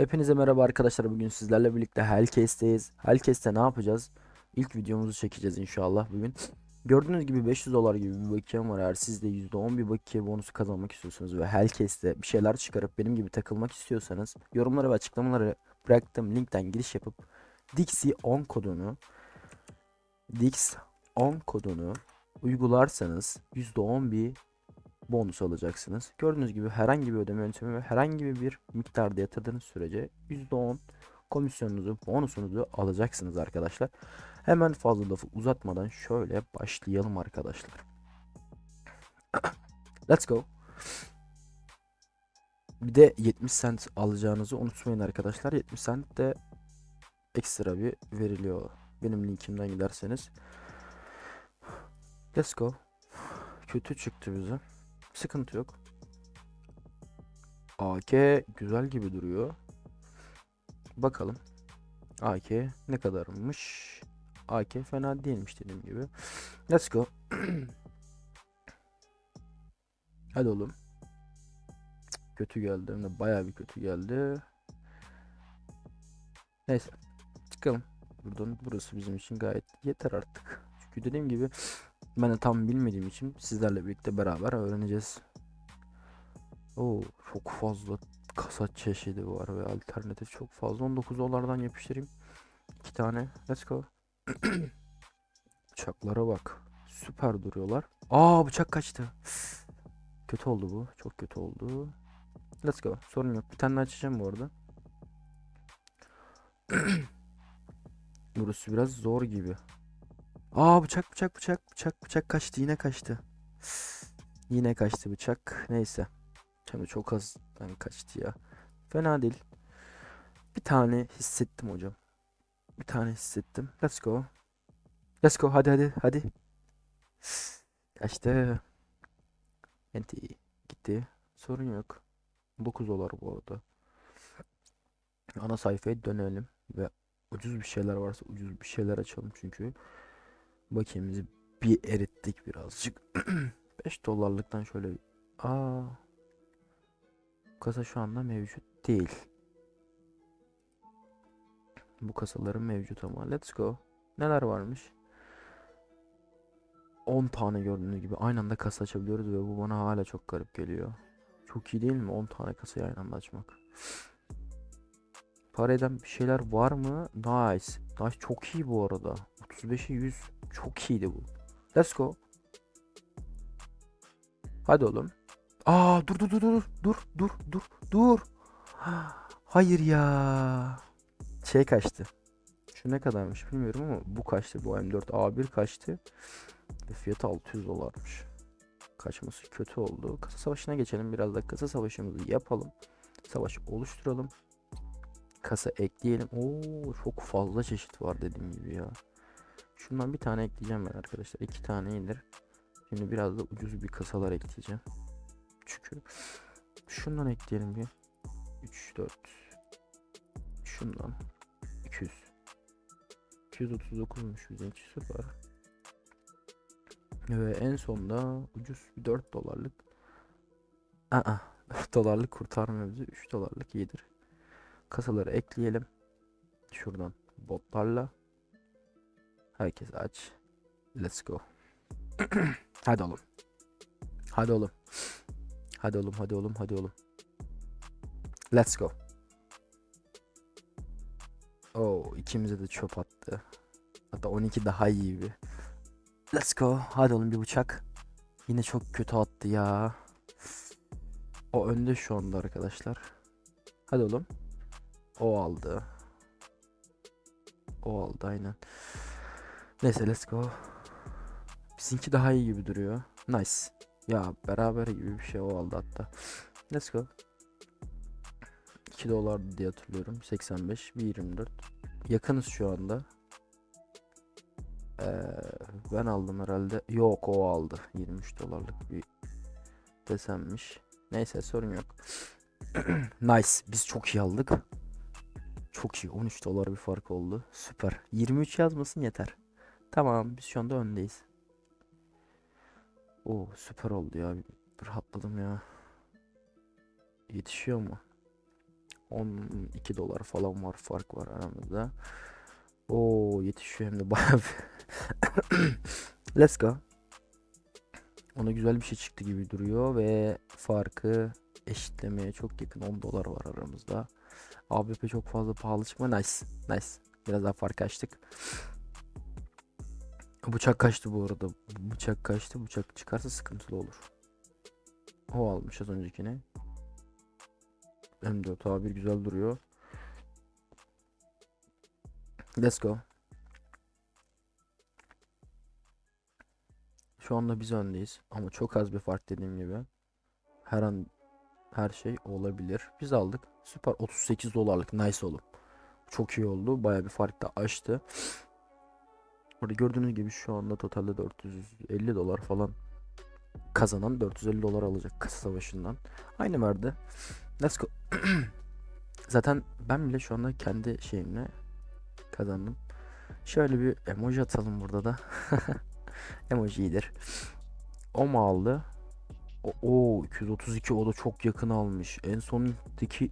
Hepinize merhaba arkadaşlar. Bugün sizlerle birlikte Hellcase'teyiz. Hellcase'te ne yapacağız? İlk videomuzu çekeceğiz inşallah bugün. Gördüğünüz gibi 500 dolar gibi bir bakiyem var. Eğer siz de %10 bir bakiye bonusu kazanmak istiyorsanız ve Hellcase'te bir şeyler çıkarıp benim gibi takılmak istiyorsanız yorumlara ve açıklamalara bıraktığım linkten giriş yapıp Dixie10 kodunu Dix10 kodunu uygularsanız %10 bir bonus alacaksınız. Gördüğünüz gibi herhangi bir ödeme yöntemi ve herhangi bir miktarda yatırdığınız sürece %10 komisyonunuzu, bonusunuzu alacaksınız arkadaşlar. Hemen fazla lafı uzatmadan şöyle başlayalım arkadaşlar. Let's go. Bir de 70 cent alacağınızı unutmayın arkadaşlar. 70 cent de ekstra bir veriliyor. Benim linkimden giderseniz. Let's go. Kötü çıktı bize. Sıkıntı yok. AK güzel gibi duruyor. Bakalım. AK ne kadarmış? AK fena değilmiş dediğim gibi. Let's go. Hadi oğlum. Kötü geldi. Hem de bayağı bir kötü geldi. Neyse. Çıkalım. Buradan burası bizim için gayet yeter artık. Çünkü dediğim gibi ben de tam bilmediğim için sizlerle birlikte beraber öğreneceğiz. Oo, çok fazla kasa çeşidi var ve alternatif çok fazla. 19 dolardan yapıştırayım. İki tane. Let's go. Bıçaklara bak. Süper duruyorlar. Aa bıçak kaçtı. Kötü oldu bu. Çok kötü oldu. Let's go. Sorun yok. Bir tane açacağım bu arada. Burası biraz zor gibi. Aa bıçak bıçak bıçak bıçak bıçak kaçtı yine kaçtı. Yine kaçtı bıçak. Neyse. Şimdi çok azdan kaçtı ya. Fena değil. Bir tane hissettim hocam. Bir tane hissettim. Let's go. Let's go hadi hadi hadi. Kaçtı. Enti gitti. Sorun yok. 9 dolar bu arada. Ana sayfaya dönelim ve ucuz bir şeyler varsa ucuz bir şeyler açalım çünkü bakiyemizi bir erittik birazcık. 5 dolarlıktan şöyle aa bu kasa şu anda mevcut değil. Bu kasaların mevcut ama let's go. Neler varmış? 10 tane gördüğünüz gibi aynı anda kasa açabiliyoruz ve bu bana hala çok garip geliyor. Çok iyi değil mi 10 tane kasayı aynı anda açmak? Para eden bir şeyler var mı? Nice. Nice çok iyi bu arada. 35'e 100 çok iyiydi bu. Let's go. Hadi oğlum. Aa dur dur dur dur dur dur dur dur. Hayır ya. Şey kaçtı. Şu ne kadarmış bilmiyorum ama bu kaçtı. Bu M4 A1 kaçtı. Ve fiyatı 600 dolarmış. Kaçması kötü oldu. Kasa savaşına geçelim. Biraz da kasa savaşımızı yapalım. Savaş oluşturalım. Kasa ekleyelim. Oo çok fazla çeşit var dediğim gibi ya. Şundan bir tane ekleyeceğim ben arkadaşlar. iki tane indir. Şimdi biraz da ucuz bir kasalar ekleyeceğim. Çünkü şundan ekleyelim bir. 3 4 şundan 200 239'muş bizimki süper. Ve en sonda ucuz bir 4 dolarlık. Aa 4 dolarlık kurtarmıyor bizi. 3 dolarlık iyidir. Kasaları ekleyelim. Şuradan botlarla. Herkes aç. Let's go. hadi oğlum. Hadi oğlum. Hadi oğlum, hadi oğlum, hadi oğlum. Let's go. Oo, ikimize de çöp attı. Hatta 12 daha iyi gibi. Let's go. Hadi oğlum bir bıçak. Yine çok kötü attı ya. O önde şu anda arkadaşlar. Hadi oğlum. O aldı. O aldı aynen. Neyse let's go. Bizimki daha iyi gibi duruyor. Nice. Ya beraber gibi bir şey o aldı hatta. Let's go. 2 dolar diye hatırlıyorum. 85, 1.24. Yakınız şu anda. Ee, ben aldım herhalde. Yok o aldı. 23 dolarlık bir desenmiş. Neyse sorun yok. nice. Biz çok iyi aldık. Çok iyi. 13 dolar bir fark oldu. Süper. 23 yazmasın yeter. Tamam biz şu anda öndeyiz. Oo süper oldu ya. Rahatladım ya. Yetişiyor mu? 12 dolar falan var fark var aramızda. Oo yetişiyor hem de bayağı. Let's go. Ona güzel bir şey çıktı gibi duruyor ve farkı eşitlemeye çok yakın 10 dolar var aramızda. ABP çok fazla pahalı çıkma. Nice. Nice. Biraz daha fark açtık. Bıçak kaçtı bu arada. Bıçak kaçtı. Bıçak çıkarsa sıkıntılı olur. O almış az öncekini. M4 A1 güzel duruyor. Let's go. Şu anda biz öndeyiz ama çok az bir fark dediğim gibi. Her an her şey olabilir. Biz aldık. Süper 38 dolarlık nice oğlum. Çok iyi oldu. Baya bir fark da açtı. Burada gördüğünüz gibi şu anda totalde 450 dolar falan kazanan 450 dolar alacak kasa savaşından. Aynı verdi. Let's go. Zaten ben bile şu anda kendi şeyimle kazandım. Şöyle bir emoji atalım burada da. emoji iyidir. O mu aldı? O, o 232 o da çok yakın almış. En sondaki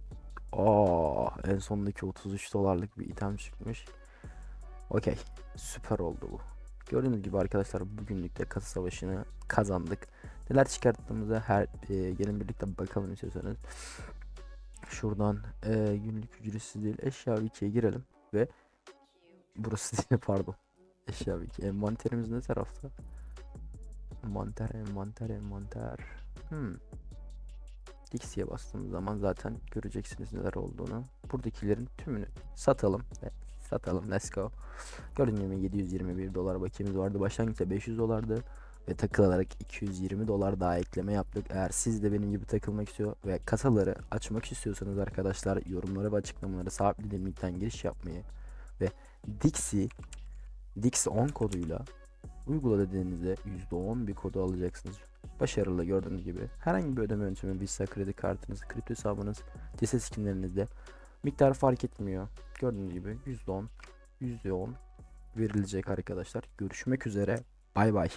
aa en sondaki 33 dolarlık bir item çıkmış. Okey. Süper oldu bu. Gördüğünüz gibi arkadaşlar bugünlük de kasa savaşını kazandık. Neler çıkarttığımıza her e, gelin birlikte bakalım istiyorsanız. Şuradan e, günlük ücretsiz değil eşya wiki'ye girelim ve burası değil pardon. Eşya wiki. Envanterimiz ne tarafta? Envanter, envanter, envanter. Hmm. Dixi'ye bastığımız zaman zaten göreceksiniz neler olduğunu. Buradakilerin tümünü satalım ve satalım. Let's go. Gördüğünüz gibi 721 dolar bakiyemiz vardı. Başlangıçta 500 dolardı ve takılarak 220 dolar daha ekleme yaptık. Eğer siz de benim gibi takılmak istiyor ve kasaları açmak istiyorsanız arkadaşlar yorumlara ve açıklamalara sabitlediğim linkten giriş yapmayı ve Dixie Dixie 10 koduyla uygula dediğinizde %10 bir kodu alacaksınız. Başarılı gördüğünüz gibi. Herhangi bir ödeme yöntemi Visa kredi kartınız, kripto hesabınız, lise skinlerinizde miktar fark etmiyor. Gördüğünüz gibi %10 %10 verilecek arkadaşlar. Görüşmek üzere. Bay bay.